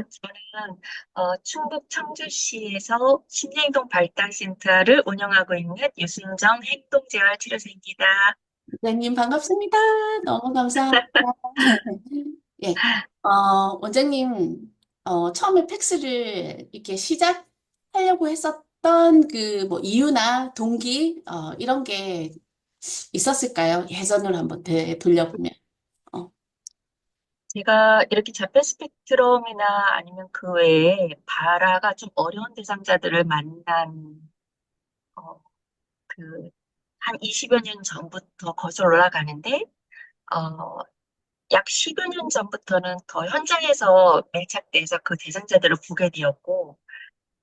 저는 어, 충북 청주시에서 심리행동 발달센터를 운영하고 있는 유순정 행동재활 치료사입니다. 원장님 반갑습니다. 너무 감사합니다. 예, 어, 원장님, 어, 처음에 팩스를 이렇게 시작하려고 했었던 그 뭐 이유나 동기, 어, 이런 게 있었을까요? 예전으로 한번 되, 돌려보면. 제가 이렇게 자폐 스펙트럼이나 아니면 그 외에 바라가 좀 어려운 대상자들을 만난 어, 그, 한 20여 년 전부터 거슬러 올라가는데 어, 약 10여 년 전부터는 더 현장에서 밀착돼서 그 대상자들을 보게 되었고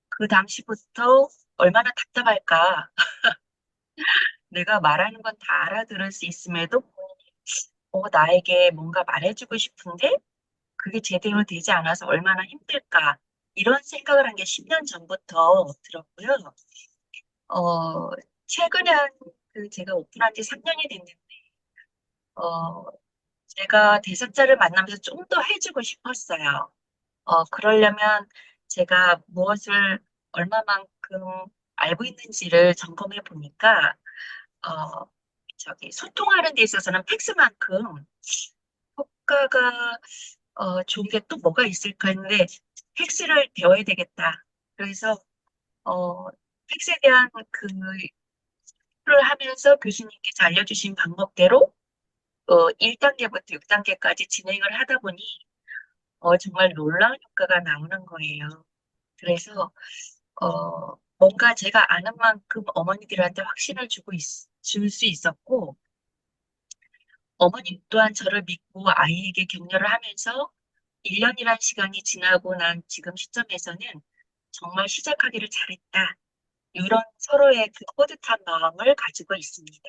그 당시부터 얼마나 답답할까. 내가 말하는 건 다 알아들을 수 있음에도 본인이 어, 나에게 뭔가 말해주고 싶은데 그게 제대로 되지 않아서 얼마나 힘들까. 이런 생각을 한 게 10년 전부터 들었고요. 어, 최근에 한, 그 제가 오픈한 지 3년이 됐는데, 어, 제가 대상자를 만나면서 좀 더 해주고 싶었어요. 어, 그러려면 제가 무엇을 얼마만큼 알고 있는지를 점검해 보니까, 어, 저기, 소통하는 데 있어서는 팩스만큼 효과가, 어, 좋은 게 또 뭐가 있을까 했는데, 팩스를 배워야 되겠다. 그래서, 어, 팩스에 대한 그, 를 하면서 교수님께서 알려주신 방법대로, 어, 1단계부터 6단계까지 진행을 하다 보니, 어, 정말 놀라운 효과가 나오는 거예요. 그래서, 어, 뭔가 제가 아는 만큼 어머니들한테 확신을 주고 줄 수 있었고, 어머님 또한 저를 믿고 아이에게 격려를 하면서 1년이란 시간이 지나고 난 지금 시점에서는 정말 시작하기를 잘했다. 이런 서로의 그 뿌듯한 마음을 가지고 있습니다.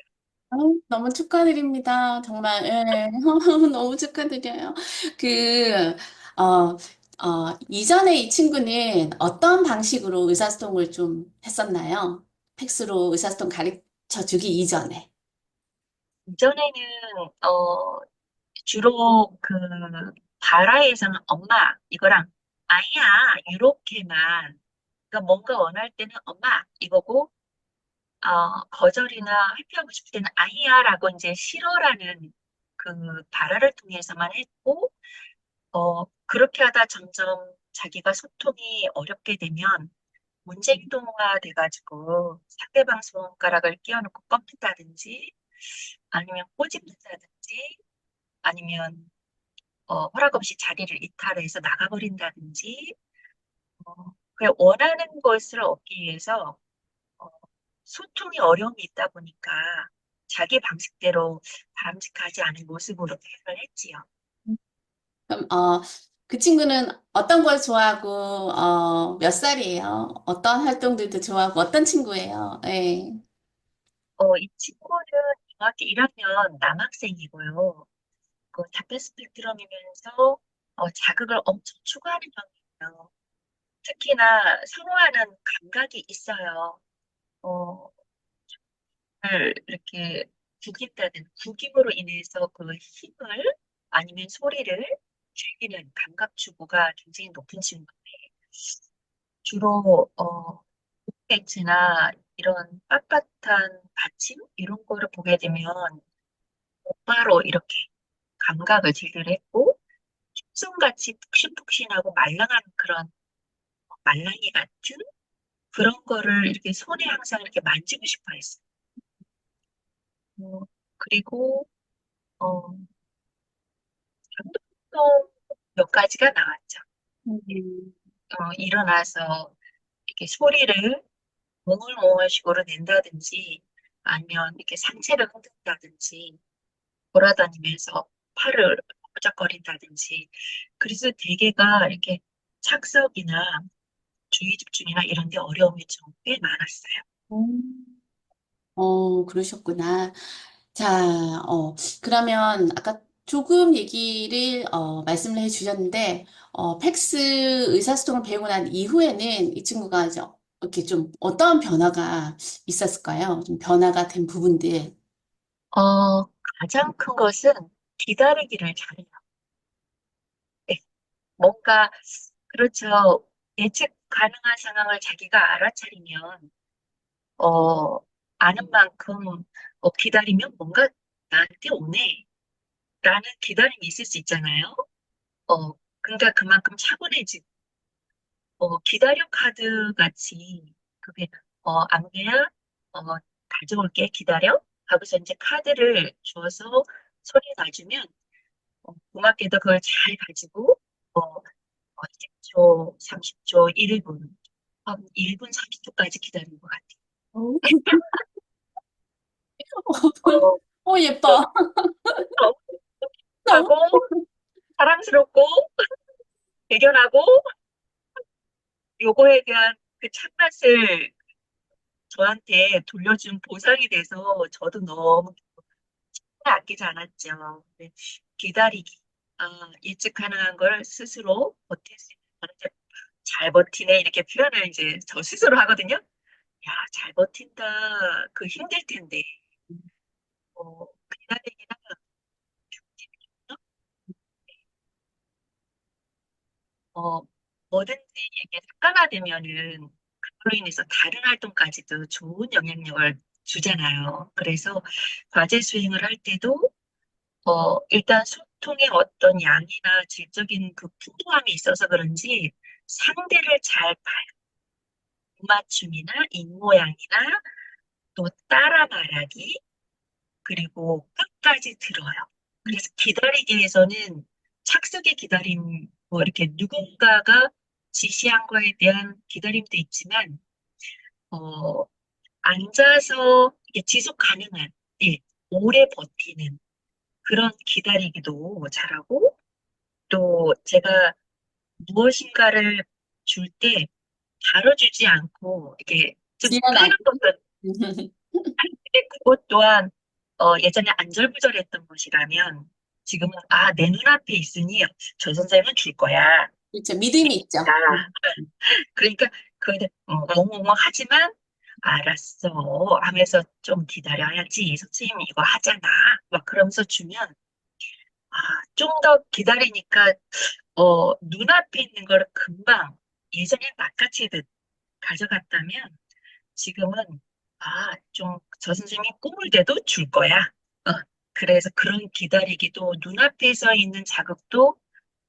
어, 너무 축하드립니다. 정말, 예. 너무 축하드려요. 그, 어, 어, 이전에 이 친구는 어떤 방식으로 의사소통을 좀 했었나요? 팩스로 의사소통 가르 쳐 주기 이전에. 이전에는 어 주로 그 바라에서는 엄마 이거랑 아이야 이렇게만 그러니까 뭔가 원할 때는 엄마 이거고 어 거절이나 회피하고 싶을 때는 아이야라고 이제 싫어라는 그 바라를 통해서만 했고 어 그렇게 하다 점점 자기가 소통이 어렵게 되면 문제 행동화 돼가지고 상대방 손가락을 끼워놓고 꺾는다든지 아니면 꼬집는다든지 아니면 어, 허락 없이 자리를 이탈해서 나가버린다든지 어, 그냥 원하는 것을 얻기 위해서 어, 소통이 어려움이 있다 보니까 자기 방식대로 바람직하지 않은 모습으로 표현을 했지요. 그럼, 어, 그 친구는 어떤 걸 좋아하고, 어, 몇 살이에요? 어떤 활동들도 좋아하고, 어떤 친구예요? 예. 어, 이 친구는 중학교 1학년 남학생이고요. 그 자폐 스펙트럼이면서 어, 자극을 엄청 추구하는 형이에요. 특히나 선호하는 감각이 있어요. 어, 을 이렇게 구긴다든 구김으로 인해서 그 힘을 아니면 소리를 즐기는 감각 추구가 굉장히 높은 친구인데 주로 어, 콘텐츠나 이런 빳빳한 받침 이런 거를 보게 되면 곧바로 이렇게 감각을 제기를 했고 춤송같이 푹신푹신하고 말랑한 그런 말랑이 같은 그런 거를 이렇게 손에 항상 이렇게 만지고 싶어 했어요. 어, 그리고 어, 변동성 몇 가지가 나왔죠. 음. 어, 일어나서 이렇게 소리를 몽글몽글식으로 낸다든지 아니면 이렇게 상체를 흔든다든지 돌아다니면서 팔을 꼼짝거린다든지 그래서 대개가 이렇게 착석이나 주의 집중이나 이런 데 어려움이 좀 꽤 많았어요. 음. 어, 그러셨구나. 자, 어, 그러면 아까 조금 얘기를, 어, 말씀을 해 주셨는데, 어, 팩스 의사소통을 배우고 난 이후에는 이 친구가 이제 이렇게 좀 어떤 변화가 있었을까요? 좀 변화가 된 부분들. 어, 가장 큰 것은 기다리기를 잘해요. 네, 뭔가 그렇죠. 예측 가능한 상황을 자기가 알아차리면, 어, 아는 만큼, 어, 기다리면 뭔가 나한테 오네. 라는 기다림이 있을 수 있잖아요. 어, 그러니까 그만큼 차분해지고, 어, 기다려 카드 같이, 그게, 어, 안개야, 어, 가져올게, 기다려? 하고서 이제 카드를 주어서 손에 놔주면, 어, 고맙게도 그걸 잘 가지고, 어, 어, 10초, 30초, 1분, 한 1분 30초까지 기다린 것 같아요. 어, 어, 어, 예뻐. 너무 너무 하고, 사랑스럽고, 대견하고, 요거에 대한 그 참맛을 저한테 돌려준 보상이 돼서 저도 너무 아끼지 않았죠. 네, 기다리기. 아, 예측 가능한 걸 스스로 버틸 수 있는 잘 버티네 이렇게 표현을 이제 저 스스로 하거든요. 야, 잘 버틴다. 그 힘들 텐데. 어, 기다리기나 어, 뭐든지 이게 습관화 되면은 그로 인해서 다른 활동까지도 좋은 영향력을 주잖아요. 그래서 과제 수행을 할 때도 어, 일단 소통의 어떤 양이나 질적인 그 풍부함이 있어서 그런지 상대를 잘 봐요. 입맞춤이나 입모양이나 또 따라 말하기, 그리고 끝까지 들어요. 그래서 기다리기에서는 착석의 기다림, 뭐 이렇게 누군가가 지시한 거에 대한 기다림도 있지만, 어, 앉아서 이게 지속 가능한, 예, 오래 버티는 그런 기다리기도 잘하고, 또 제가 무엇인가를 줄 때 다뤄주지 않고, 이렇게 좀 것은 근데 그것 또한 어, 예전에 안절부절했던 것이라면 지금은 아, 내 눈앞에 있으니 저 선생님은 줄 거야. 그렇죠. 믿음이 있죠. 나 그러니까 그게 어, 엉엉엉 하지만 알았어 하면서 좀 기다려야지. 선생님 이거 하잖아. 막 그러면서 주면 아, 좀 더 기다리니까 어, 눈앞에 있는 걸 금방 예전에 낚아채듯 가져갔다면 지금은 아, 좀 저 선생님이 꿈을 대도 줄 거야. 어, 그래서 그런 기다리기도 눈앞에 서 있는 자극도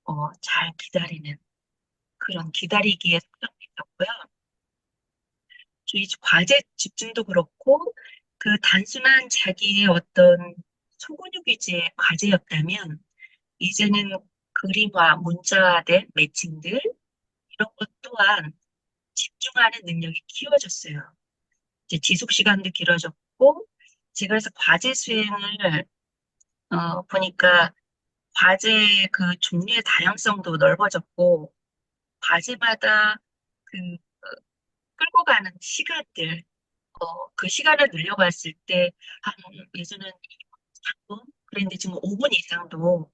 어, 잘 기다리는 그런 기다리기의 성격이 있었고요. 저희 과제 집중도 그렇고 그 단순한 자기의 어떤 소근육 위주의 과제였다면 이제는 그림화, 문자화된 매칭들 이런 것 또한 집중하는 능력이 키워졌어요. 이제 지속 시간도 길어졌고, 제가 그래서 과제 수행을, 어, 보니까 과제 그 종류의 다양성도 넓어졌고, 과제마다 그 어, 끌고 가는 시간들, 어, 그 시간을 늘려갔을 때, 한, 예전엔 3분? 그랬는데 지금 5분 이상도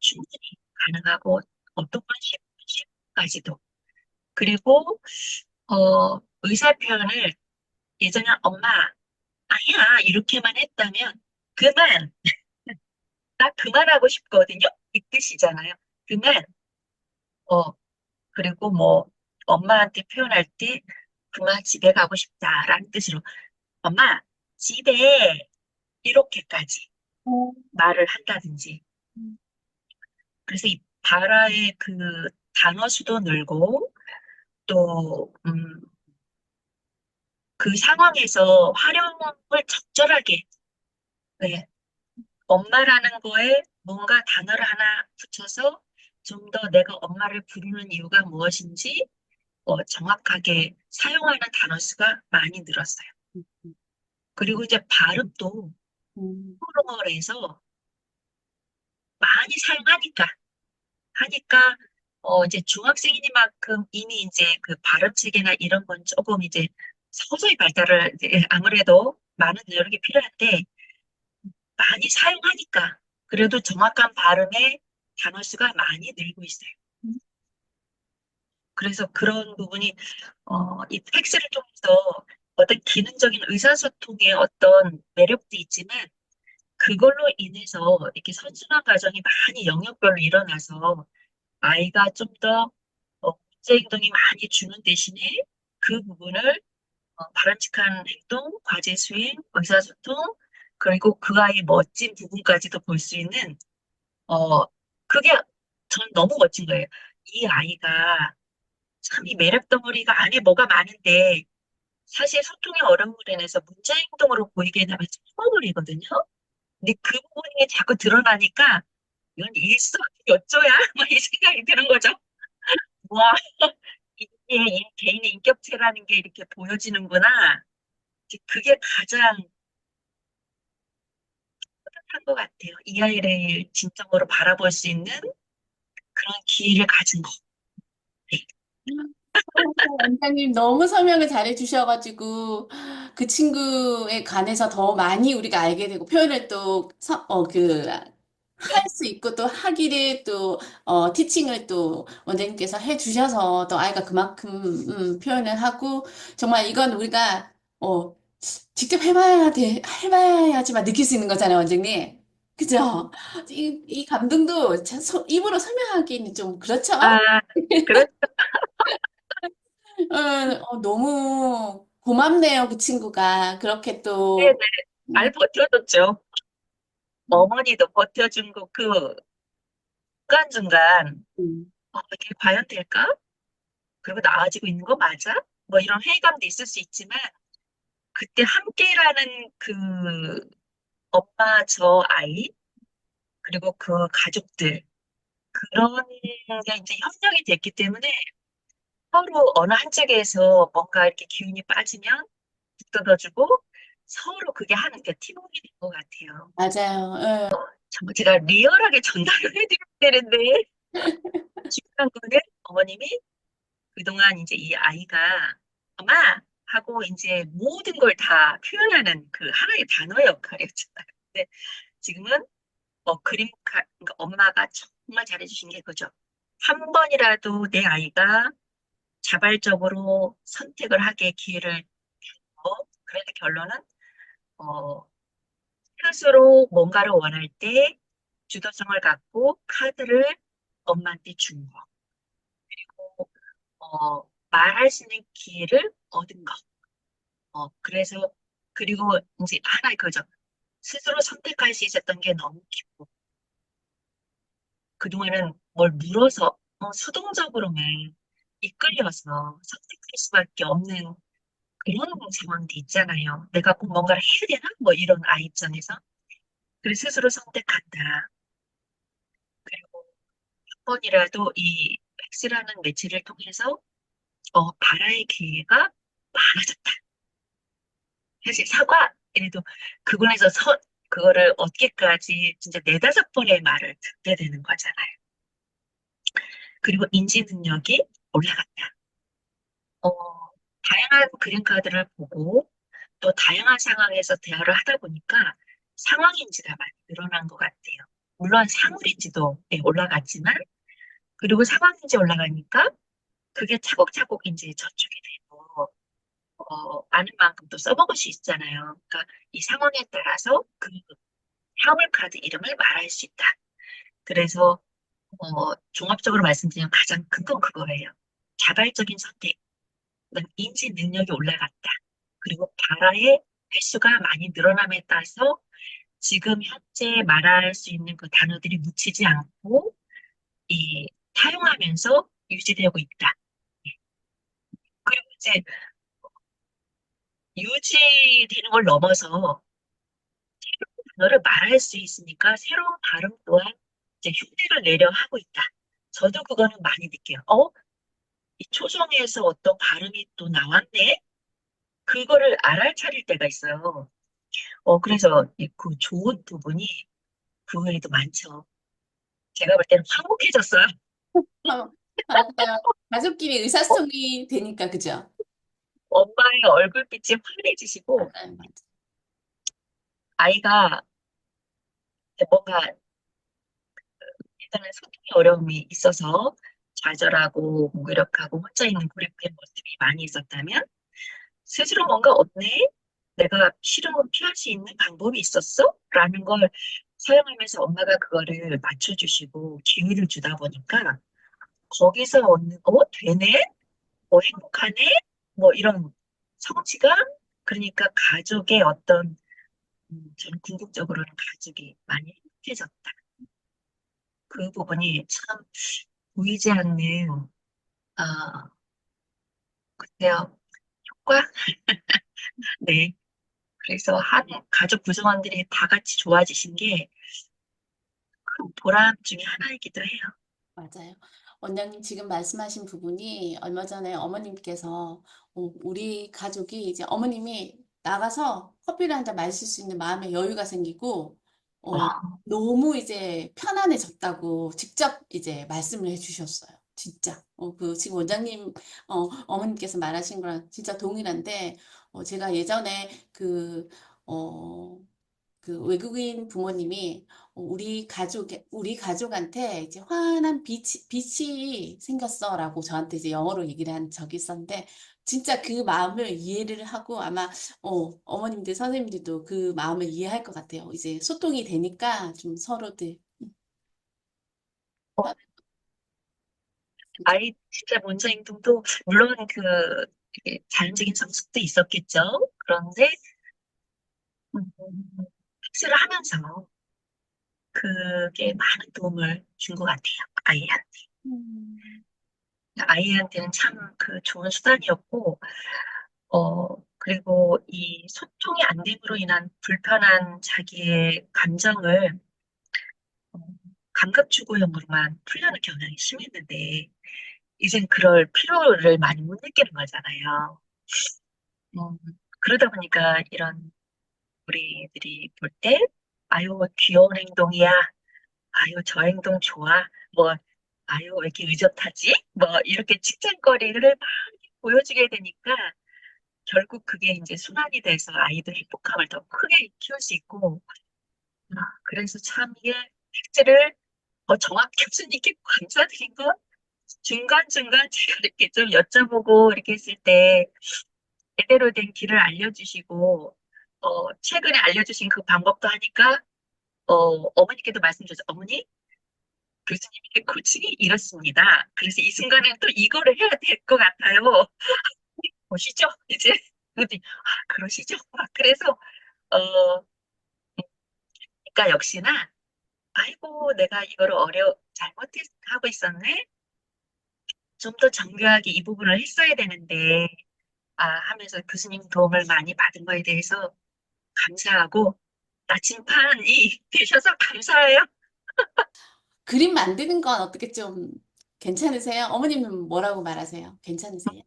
충분히 가능하고, 어떤 건 10분, 10분까지도. 그리고, 어, 의사 표현을 예전에 엄마, 아니야, 이렇게만 했다면, 그만, 나 그만하고 싶거든요? 이 뜻이잖아요. 그만, 어, 그리고 뭐, 엄마한테 표현할 때, 그만 집에 가고 싶다라는 뜻으로, 엄마, 집에, 이렇게까지 어, 말을 한다든지. 그래서 이 발화의 그 단어 수도 늘고, 또, 음, 그 상황에서 활용을 적절하게, 네, 엄마라는 거에 뭔가 단어를 하나 붙여서 좀 더 내가 엄마를 부르는 이유가 무엇인지 어, 정확하게 사용하는 단어 수가 많이 늘었어요. 그리고 이제 발음도 음, 프로그램에서 많이 사용하니까 하니까 어, 이제 중학생이니만큼 이미 이제 그 발음 체계나 이런 건 조금 이제 서서히 발달을 이제 아무래도 많은 노력이 필요한데 많이 사용하니까 그래도 정확한 발음의 단어 수가 많이 늘고 있어요. 그래서 그런 부분이 어, 이 팩스를 통해서 어떤 기능적인 의사소통의 어떤 매력도 있지만 그걸로 인해서 이렇게 선순환 과정이 많이 영역별로 일어나서 아이가 좀더 문제 행동이 많이 주는 대신에 그 부분을 어, 바람직한 행동, 과제 수행, 의사소통, 그리고 그 아이의 멋진 부분까지도 볼 수 있는, 어, 그게 전 너무 멋진 거예요. 이 아이가 참 이 매력 덩어리가 안에 뭐가 많은데, 사실 소통의 어려움으로 인해서 문제 행동으로 보이게 되면 숨어버리거든요. 근데 그 부분이 자꾸 드러나니까, 이건 일석이조야? 막이 생각이 드는 거죠. 와, 이게 이 개인의 인격체라는 게 이렇게 보여지는구나. 그게 가장 뿌듯한 것 같아요. 이 아이를 진정으로 바라볼 수 있는 그런 기회를 가진 거. 네. 원장님 너무 설명을 잘해 주셔가지고 그 친구에 관해서 더 많이 우리가 알게 되고 표현을 또 어, 그, 할 수 있고 또 하기를 또 어, 티칭을 또 원장님께서 해 주셔서 또 아이가 그만큼 음, 표현을 하고 정말 이건 우리가 어, 직접 해봐야 돼, 해봐야지만 느낄 수 있는 거잖아요, 원장님. 그죠? 이, 이 감동도 참 소- 입으로 설명하기는 좀 그렇죠? 아, 그렇, 어, 어, 너무 고맙네요, 그 친구가. 그렇게 네, 네. 또, 잘 음, 버텨줬죠. 어머니도 버텨준 거, 그, 중간중간, 음, 어, 이게 과연 될까? 그리고 나아지고 있는 거 맞아? 뭐 이런 회의감도 있을 수 있지만, 그때 함께라는 그 엄마, 저 아이, 그리고 그 가족들, 그런 게 이제 협력이 됐기 때문에 서로 어느 한쪽에서 뭔가 이렇게 기운이 빠지면 북돋아주고 서로 그게 하는 게 팀워크가 된것 같아요. 맞아요. 예. 정말 제가 리얼하게 전달을 해드려야 되는데 중요한 거는 어머님이 그동안 이제 이 아이가 엄마 하고 이제 모든 걸 다 표현하는 그 하나의 단어 역할이었잖아요. 근데 지금은 어, 그림, 가, 그러니까 엄마가 정말 잘해주신 게 그죠. 한 번이라도 내 아이가 자발적으로 선택을 하게 기회를 주고, 그래서 결론은, 어, 스스로 뭔가를 원할 때 주도성을 갖고 카드를 엄마한테 준 거. 그리고, 어, 말할 수 있는 기회를 얻은 거. 어, 그래서, 그리고 이제 하나 그죠. 스스로 선택할 수 있었던 게 너무 기쁘고, 그동안은 뭘 물어서 어, 수동적으로만 이끌려서 선택할 수밖에 없는 그런 상황도 있잖아요. 내가 꼭 뭔가를 해야 되나? 뭐 이런 아이 입장에서. 그래서 스스로 선택한다. 그리고 한 번이라도 이 팩스라는 매체를 통해서 어, 발화의 기회가 많아졌다. 사실 사과, 이래도 그분에서 서, 그거를 얻기까지 진짜 네다섯 번의 말을 듣게 되는 거잖아요. 그리고 인지 능력이 올라갔다. 어, 다양한 그림 카드를 보고 또 다양한 상황에서 대화를 하다 보니까 상황인지가 많이 늘어난 것 같아요. 물론 사물인지도 예, 올라갔지만 그리고 상황인지 올라가니까 그게 차곡차곡 이제 저축이 되고 어, 아는 만큼 또 써먹을 수 있잖아요. 그러니까 이 상황에 따라서 그 사물 카드 이름을 말할 수 있다. 그래서 어, 종합적으로 말씀드리면 가장 큰건 그거예요. 자발적인 선택. 그다음 인지 능력이 올라갔다. 그리고 발화의 횟수가 많이 늘어남에 따라서 지금 현재 말할 수 있는 그 단어들이 묻히지 않고 이 사용하면서 유지되고 있다. 예. 그리고 이제 유지되는 걸 넘어서 단어를 말할 수 있으니까 새로운 발음 또한 이제 흉내를 내려 하고 있다. 저도 그거는 많이 느껴요. 어? 이 초성에서 어떤 발음이 또 나왔네? 그거를 알아차릴 때가 있어요. 어, 그래서 이그 좋은 부분이 그 외에도 많죠. 제가 볼 때는 화목해졌어요. 어, 맞아요. 가족끼리 어, 의사소통이 되니까, 그죠? 엄마의 얼굴빛이 환해지시고, 아, 맞아. 아이가 뭔가 일단은 소통의 어려움이 있어서 좌절하고 무기력하고 혼자 있는 고립된 모습이 많이 있었다면, 스스로 뭔가 없네? 내가 건 피할 수 있는 방법이 있었어? 라는 걸 사용하면서 엄마가 그거를 맞춰주시고 기회를 주다 보니까 거기서 얻는, 어, 되네? 뭐 행복하네? 뭐 이런 성취감? 그러니까 가족의 어떤, 음, 저는 궁극적으로는 가족이 많이 행복해졌다. 그 부분이 참 보이지 않는, 아, 글쎄요, 효과? 네. 그래서 한 가족 구성원들이 다 같이 좋아지신 게 큰 보람 중에 하나이기도 해요. 맞아요. 원장님 지금 말씀하신 부분이 얼마 전에 어머님께서 어, 우리 가족이 이제 어머님이 나가서 커피를 한 잔 마실 수 있는 마음의 여유가 생기고 어, 어, 너무 이제 편안해졌다고 직접 이제 말씀을 해주셨어요. 진짜. 어, 그 지금 원장님 어, 어머님께서 말하신 거랑 진짜 동일한데 어, 제가 예전에 그 어, 그 외국인 부모님이 어, 우리 가족, 우리 가족한테 이제 환한 빛이, 빛이 생겼어라고 저한테 이제 영어로 얘기를 한 적이 있었는데, 진짜 그 마음을 이해를 하고 아마, 어, 어머님들, 선생님들도 그 마음을 이해할 것 같아요. 이제 소통이 되니까 좀 서로들. 어, 아이 진짜 먼저 행동도 물론 그 자연적인 성숙도 있었겠죠. 그런데 음, 흡수를 하면서 그게 많은 도움을 준 것 같아요. 아이한테. 음. 아이한테는 참 그 좋은 수단이었고, 어, 그리고 이 소통이 안 됨으로 인한 불편한 자기의 감정을 어, 감각 추구형으로만 풀려는 경향이 심했는데, 이젠 그럴 필요를 많이 못 느끼는 거잖아요. 음, 그러다 보니까 이런 우리들이 볼 때, 아유, 귀여운 행동이야. 아유, 저 행동 좋아. 뭐, 아유, 왜 이렇게 의젓하지? 뭐, 이렇게 칭찬거리를 많이 보여주게 되니까, 결국 그게 이제 순환이 돼서 아이들 행복감을 더 크게 키울 수 있고, 아, 그래서 참 이게 팩트를 더 정확히 교수님께 감사드린 건 중간중간 제가 이렇게 좀 여쭤보고 이렇게 했을 때, 제대로 된 길을 알려주시고, 어, 최근에 알려주신 그 방법도 하니까, 어, 어머니께도 말씀 주셨죠. 어머니, 교수님의 코칭이 이렇습니다. 그래서 이 순간에 또 이거를 해야 될 것 같아요. 보시죠? 이제, 아, 그러시죠? 아, 그래서, 어, 그러니까 역시나, 아이고, 내가 이거를 어려, 잘못하고 있었네? 좀 더 정교하게 이 부분을 했어야 되는데, 아, 하면서 교수님 도움을 많이 받은 거에 대해서 감사하고, 나침판이 되셔서 감사해요. 그림 만드는 건 어떻게 좀 괜찮으세요? 어머님은 뭐라고 말하세요? 괜찮으세요?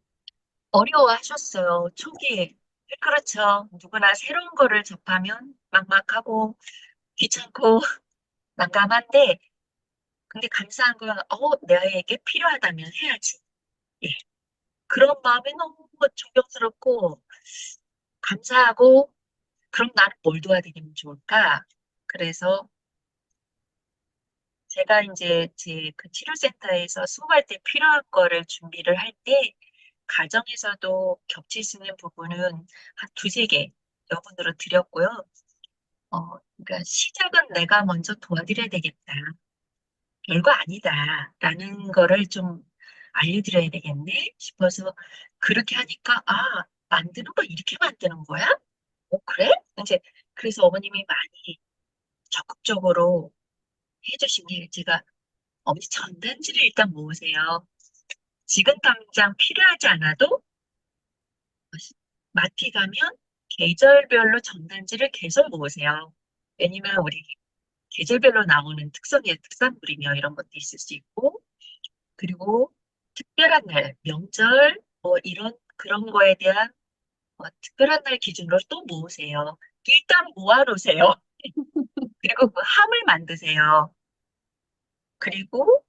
어려워하셨어요, 초기에. 그렇죠. 누구나 새로운 거를 접하면 막막하고 귀찮고 난감한데, 근데 감사한 건, 어, 내에게 필요하다면 해야지. 예. 그런 마음이 너무 존경스럽고, 감사하고, 그럼 나는 뭘 도와드리면 좋을까? 그래서 제가 이제 제 그 치료센터에서 수업할 때 필요한 거를 준비를 할 때, 가정에서도 겹칠 수 있는 부분은 한 두세 개 여분으로 드렸고요. 어, 그러니까 시작은 내가 먼저 도와드려야 되겠다. 별거 아니다. 라는 거를 좀 알려드려야 되겠네 싶어서 그렇게 하니까, 아, 만드는 거 이렇게 만드는 거야? 어, 그래? 이제, 그래서 어머님이 많이 적극적으로 해주신 게 제가 어머니 전단지를 일단 모으세요. 지금 당장 필요하지 않아도 마트 가면 계절별로 전단지를 계속 모으세요. 왜냐면 우리 계절별로 나오는 특성의 특산물이며 이런 것도 있을 수 있고, 그리고 특별한 날, 명절, 뭐 이런 그런 거에 대한 어, 특별한 날 기준으로 또 모으세요. 일단 모아놓으세요. 그리고 그 함을 만드세요. 그리고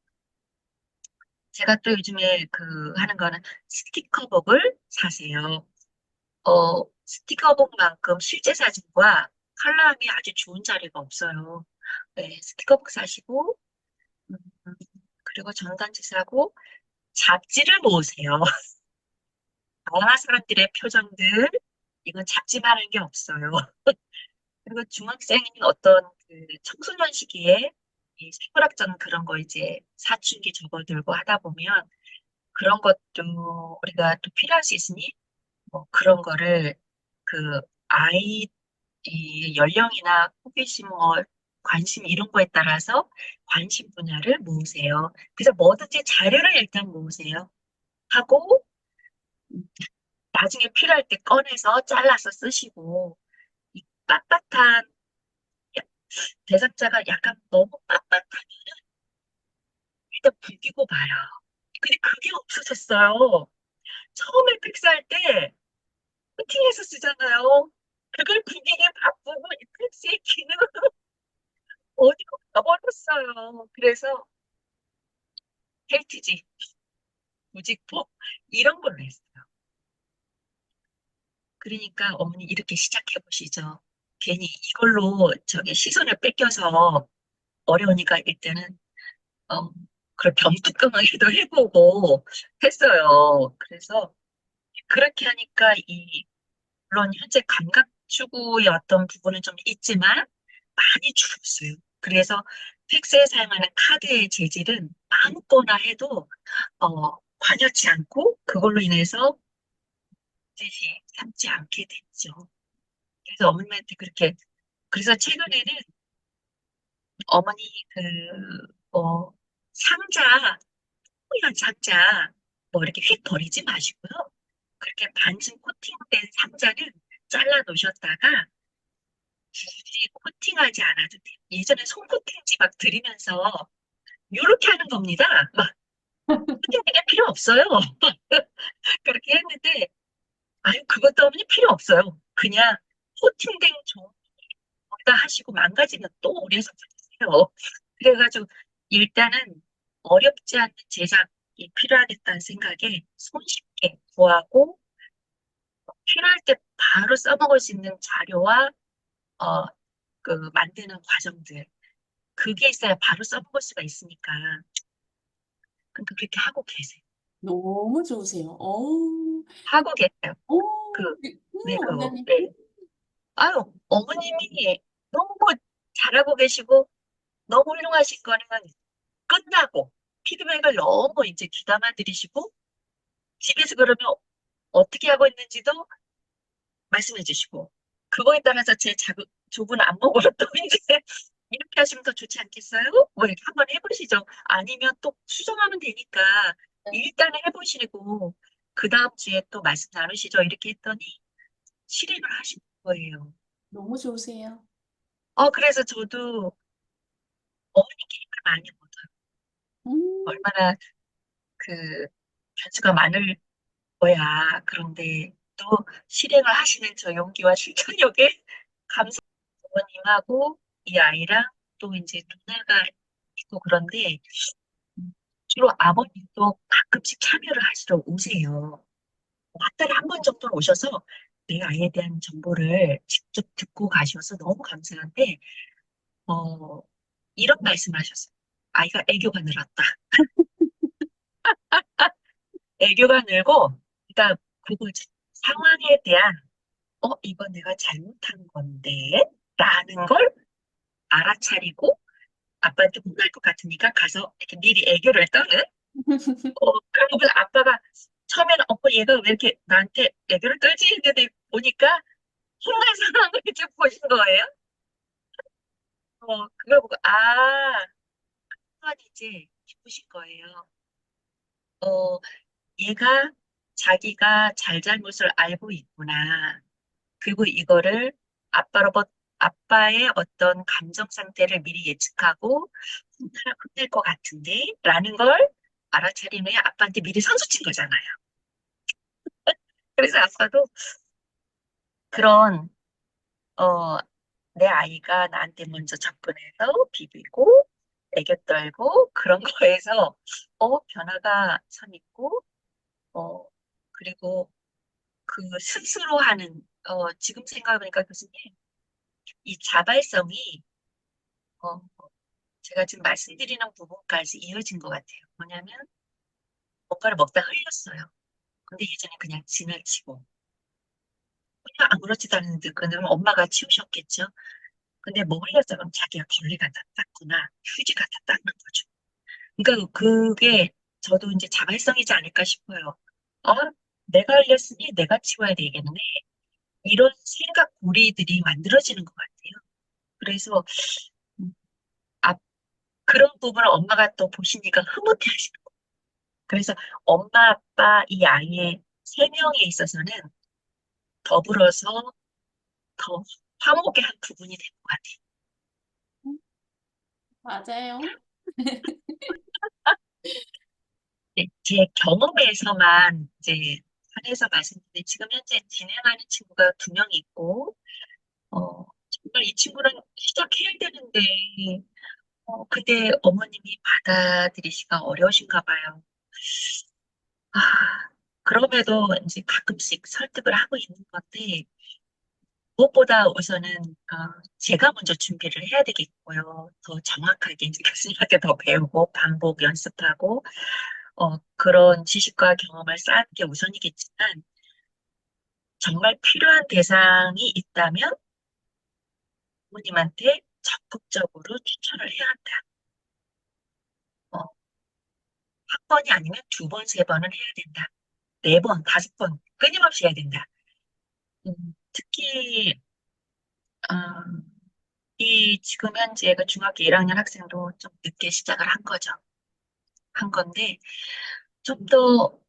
제가 또 요즘에 그 하는 거는 스티커북을 사세요. 어, 스티커북만큼 실제 사진과 컬러함이 아주 좋은 자료가 없어요. 네, 스티커북 사시고, 음, 그리고 전단지 사고, 잡지를 모으세요. 영화 사람들의 표정들, 이건 잡지만 한게 없어요. 그리고 중학생인 어떤 그 청소년 시기에 이 생물학적 그런 거 이제 사춘기 접어들고 하다 보면 그런 것도 우리가 또 필요할 수 있으니 뭐 그런 거를 그 아이 이 연령이나 호기심 뭐 관심 이런 거에 따라서 관심 분야를 모으세요. 그래서 뭐든지 자료를 일단 모으세요. 하고 음, 나중에 필요할 때 꺼내서 잘라서 쓰시고 이 빳빳한 대상자가 약간 너무 빳빳하면 일단 구기고 봐요. 근데 그게 없어졌어요. 처음에 픽스할 때 코팅해서 쓰잖아요. 그걸 구기게 바쁘고 이 픽스의 기능을 어디로 가버렸어요. 그래서 헬트지, 무직포 이런 걸로 했어요. 그러니까 어머니 이렇게 시작해 보시죠. 괜히 이걸로 저기 시선을 뺏겨서 어려우니까 일단은 어, 그런 병뚜껑하기도 해보고 했어요. 그래서 그렇게 하니까 이 물론 현재 감각 추구의 어떤 부분은 좀 있지만 많이 줄었어요. 그래서 팩스에 사용하는 카드의 재질은 아무거나 해도 어, 관여치 않고 그걸로 인해서 뜻이 삼지 않게 됐죠. 그래서 어머님한테 그렇게 그래서 최근에는 어머니 그 어, 상자 뽀얀 상자 뭐 이렇게 휙 버리지 마시고요. 그렇게 반쯤 코팅된 상자는 잘라 놓으셨다가 굳이 코팅하지 않아도 돼요. 예전에 손코팅지 막 들이면서 이렇게 하는 겁니다. 막 코팅이 필요 없어요. 그렇게 했는데 아유 그것도 어머니 필요 없어요. 그냥 코팅된 종이다 하시고 망가지면 또 오래서 쓰세요. 그래가지고 일단은 어렵지 않은 제작이 필요하겠다는 생각에 손쉽게 구하고 필요할 때 바로 써먹을 수 있는 자료와 어, 그 만드는 과정들 그게 있어야 바로 써먹을 수가 있으니까 그러니까 그렇게 하고 계세요. 너무 좋으세요. 어우, 하고 계세요. 어, 그, 네, 네, 그. 네. 아유, 어머님이 너무 잘하고 계시고 너무 훌륭하신 거는 끝나고 피드백을 너무 이제 귀담아 들이시고 집에서 그러면 어떻게 하고 있는지도 말씀해 주시고 그거에 따라서 제 작은 좁은 안목으로 또 이제 이렇게 하시면 더 좋지 않겠어요? 뭐 이렇게 한번 해보시죠. 아니면 또 수정하면 되니까 일단은 해보시고 그 다음 주에 또 말씀 나누시죠. 이렇게 했더니 실행을 하신 거예요. 너무 좋으세요. 어 그래서 저도 어머니 게임을 많이 못해요. 음, 얼마나 그 변수가 많을 거야. 그런데 또 실행을 하시는 저 용기와 실천력에 감사 부모님하고 이 아이랑 또 이제 누나가 있고 그런데 음, 주로 아버님도 가끔씩 참여를 하시러 오세요. 한 달에 한 번 정도는 오셔서 내 아이에 대한 정보를 직접 듣고 가셔서 너무 감사한데 어, 이런 말씀하셨어요. 아이가 애교가 늘었다. 애교가 늘고 그러니까 그거지. 상황에 대한 어, 이건 내가 잘못한 건데 라는 걸 알아차리고 아빠한테 혼날 것 같으니까 가서 이렇게 미리 애교를 떠는 어, 그러면 아빠가 처음에는 어, 얘가 왜 이렇게 나한테 애교를 떨지 했는데 보니까 혼날 상황을 이제 보신 거예요. 어, 그걸 보고 아, 한번 이제 기쁘신 거예요. 어, 얘가 자기가 잘잘못을 알고 있구나. 그리고 이거를 아빠로부터 아빠의 어떤 감정 상태를 미리 예측하고 혼날, 것 같은데 라는 걸 알아차리면 아빠한테 미리 선수 친 거잖아요. 그래서 아빠도 그런 어, 내 아이가 나한테 먼저 접근해서 비비고 애교 떨고 그런 거에서 어, 변화가 선 있고 어, 그리고 그 스스로 하는 어, 지금 생각해보니까 교수님 이 자발성이 어, 제가 지금 말씀드리는 부분까지 이어진 것 같아요. 뭐냐면 뭔가를 먹다 흘렸어요. 근데 예전에 그냥 지나치고 그냥 아무렇지도 않은데 그는 엄마가 치우셨겠죠. 근데 뭐? 그럼 자기가 걸레 갖다 닦거나 휴지 갖다 닦는 거죠. 그러니까 그게 저도 이제 자발성이지 않을까 싶어요. 아, 내가 흘렸으니 내가 치워야 되겠네. 이런 생각 고리들이 만들어지는 것 같아요. 그래서 음, 아, 그런 부분을 엄마가 또 보시니까 흐뭇해 하시는 거예요. 그래서 엄마, 아빠, 이 아이의 세 명에 있어서는 더불어서 더 화목의 한 부분이 된 것 같아요. 맞아요. 네, 제 경험에서만 이제 한해서 말씀드리는데 지금 현재 진행하는 친구가 두 명 있고, 어, 정말 이 친구랑 시작해야 되는데, 어, 근데 어머님이 받아들이시기가 어려우신가 봐요. 아, 그럼에도 이제 가끔씩 설득을 하고 있는 건데, 무엇보다 우선은, 어, 제가 먼저 준비를 해야 되겠고요. 더 정확하게 이제 교수님한테 더 배우고, 반복 연습하고, 어, 그런 지식과 경험을 쌓는 게 우선이겠지만, 정말 필요한 대상이 있다면 부모님한테 적극적으로 추천을 해야 한다. 어, 한 번이 아니면 두 번, 세 번은 해야 된다. 네 번, 다섯 번, 끊임없이 해야 된다. 음, 특히, 어, 이 지금 현재 그 중학교 1학년 학생도 좀 늦게 시작을 한 거죠. 한 건데, 좀 더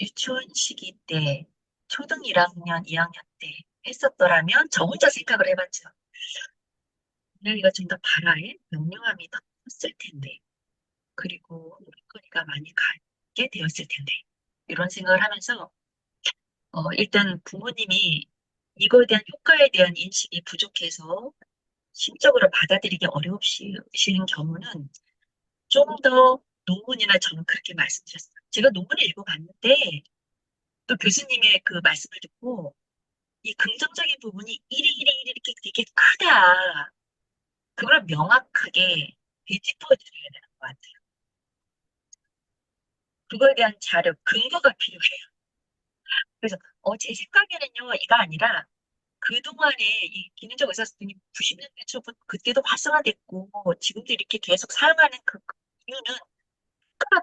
유치원 시기 때, 초등 1학년, 2학년 때 했었더라면 저 혼자 생각을 해봤죠. 이야기가 좀더 발화에 명료함이 더 컸을 텐데, 그리고 우리거리가 많이 가게 되었을 텐데, 이런 생각을 하면서, 어, 일단 부모님이 이거에 대한 효과에 대한 인식이 부족해서 심적으로 받아들이기 어려우신 경우는 좀 더 논문이나 저는 그렇게 말씀드렸어요. 제가 논문을 읽어봤는데, 또 교수님의 그 말씀을 듣고, 이 긍정적인 부분이 이리 이리 이리 이렇게 되게 크다. 그걸 명확하게 되짚어드려야 되는 것 같아요. 그거에 대한 자료, 근거가 필요해요. 그래서 어, 제 생각에는요, 이가 아니라 그동안에 이 기능적 의사소통이 90년대 초부터 그때도 활성화됐고 지금도 이렇게 계속 사용하는 그 이유는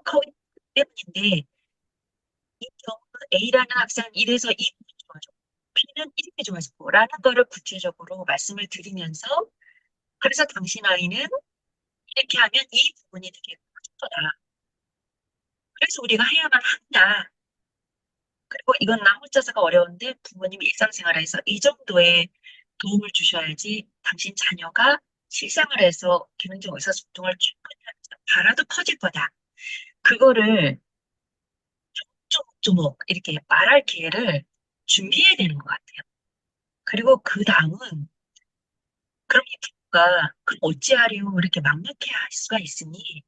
커기 때문인데 이 경우 A라는 학생은 이래서 이 좋아졌고 B는 이렇게 좋아졌고 라는 거를 구체적으로 말씀을 드리면서 그래서 당신 아이는 이렇게 하면 이 부분이 되게 커질 거다. 그래서 우리가 해야만 한다. 그리고 이건 나 혼자서가 어려운데 부모님이 일상생활에서 이 정도의 도움을 주셔야지 당신 자녀가 실생활 에서 기능적 의사소통을 충분히 하면서 바라도 커질 거다. 그거를 조목조목 이렇게 말할 기회를 준비해야 되는 것 같아요. 그리고 그 다음은 그럼 이 부모가 그럼 어찌하려 이렇게 막막해 할 수가 있으니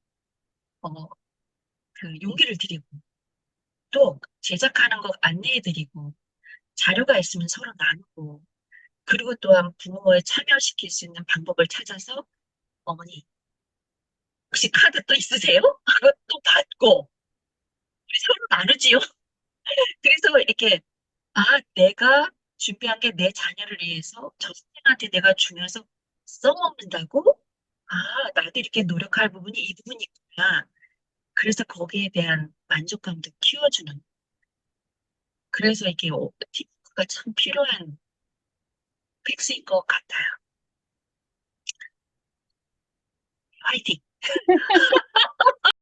어, 그 용기를 드리고 또 제작하는 거 안내해드리고 자료가 있으면 서로 나누고 그리고 또한 부모에 참여시킬 수 있는 방법을 찾아서 어머니 혹시 카드 또 있으세요? 그거 또 받고 서로 나누지요. 그래서 이렇게 아 내가 준비한 게 내 자녀를 위해서 저 선생한테 내가 주면서 써먹는다고? 아 나도 이렇게 노력할 부분이 이 부분이 있구나. 그래서 거기에 대한 만족감도 키워주는 그래서 이게 어, 팀워크가 참 필요한 팩스인 것 같아요. 화이팅!